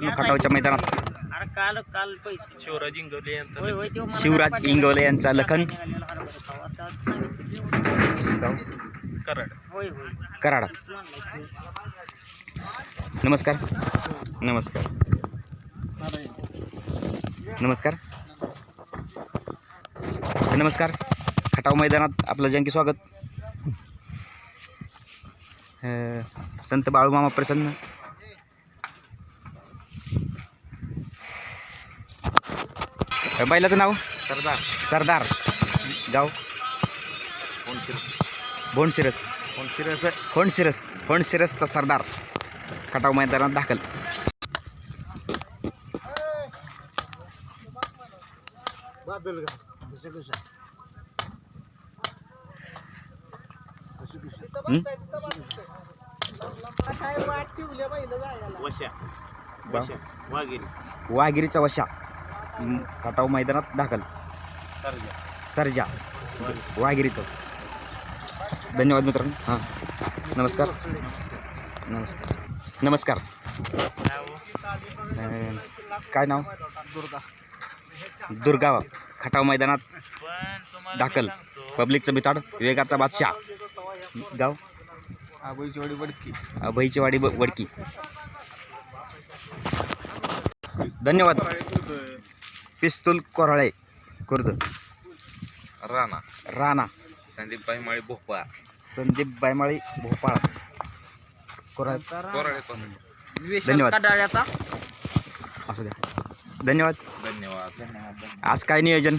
मित्रांनो खटावच्या मैदानात. अरे काल काल पैसे. शिवराज इंगवले यांचा होय होय तो मला शिवराज. इंगवले यांचा लखन. निघालेला हरभरा खावा. आता सांगितलं. कराड. होय होय. कराड. नमस्कार. नमस्कार. नमस्कार. नमस्कार. खटाव मैदानात आपलं जंकी स्वागत. अं, संत बाळूमामा प्रसन्न. बैलाचं नाव? सरदार. सरदार. गाव? भोंडशिरस कोणशिरस खोंडशिरस खोंडशिरसचा सरदार. खटाव मैदानात दाखल. हं? वशा खटाव मैदानात दाखल. सरजा. सरजा. वाघिरीचा. धन्यवाद मित्रांनो. हां. नमस्कार. नमस्कार. नमस्कार. काय नाव? दुर्गा दुर्गा खटाव मैदानात दाखल. पब्लिकचं बिताड वेगाचा बादशाह. गाव? आबोईची बडकी अभयची वाडी ब- वडकी. धन्यवाद. पिस्तूल कोराळे खुर्द. राणा. राणा. संदीप बाईमाळी भोपाळ. संदीप बायमाळी भोपाळ. कोराळे. धन्यवाद. कडाळ्याचा. असू द्या धन्यवाद. धन्यवाद. धन्यवाद. आज काय नियोजन?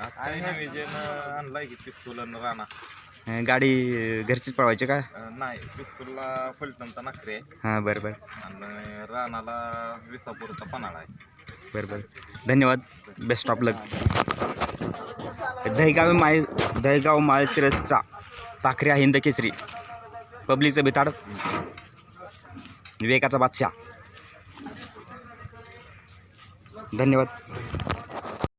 आज काय नियोजन आणलाय की पिस्तूल आणि राणा. अं, गाडी अं, घरचीच पळवायची का? अं, नाही पिस्तूलला फलटणचा नखरे. आहे हां बरं बरं. आणि राणाला विसापूरचा पन्हाळा आहे. बरं बरं. धन्यवाद. Best of luck. दहीगाव माय दहीगाव माळशिरसचा पाखऱ्या हिंद केसरी. पब्लिकचं बिताड विवेकाचा बादशाह. धन्यवाद.